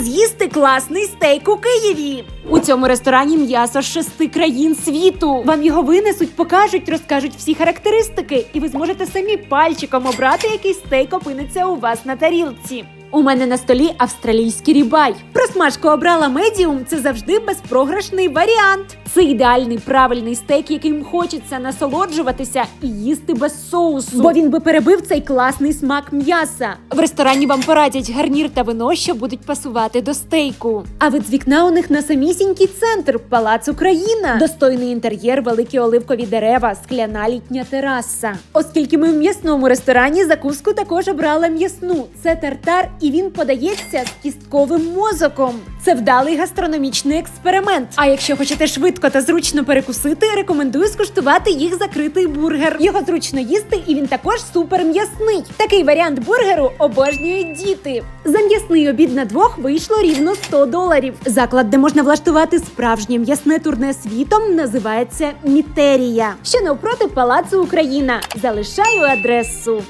З'їсти класний стейк у Києві. У цьому ресторані м'ясо з шести країн світу. Вам його винесуть, покажуть, розкажуть всі характеристики, і ви зможете самі пальчиком обрати, який стейк опиниться у вас на тарілці. У мене на столі австралійський рібай. Просмажку обрала медіум. Це завжди безпрограшний варіант. Це ідеальний правильний стейк, яким хочеться насолоджуватися і їсти без соусу. Бо він би перебив цей класний смак м'яса. В ресторані вам порадять гарнір та вино, що будуть пасувати до стейку. А вид з вікна у них на самісінький центр палац Україна. Достойний інтер'єр, великі оливкові дерева, скляна літня тераса. Оскільки ми в м'ясному ресторані, закуску також обрала м'ясну. Це тартар, і він подається з кістковим мозоком. Це вдалий гастрономічний експеримент. А якщо хочете швидко та зручно перекусити, рекомендую скуштувати їх закритий бургер. Його зручно їсти, і він також супер м'ясний. Такий варіант бургеру обожнюють діти. За м'ясний обід на двох вийшло рівно 100 доларів. Заклад, де можна влаштувати справжнє м'ясне турне світом, називається Мітерія, що навпроти палацу Україна. Залишаю адресу.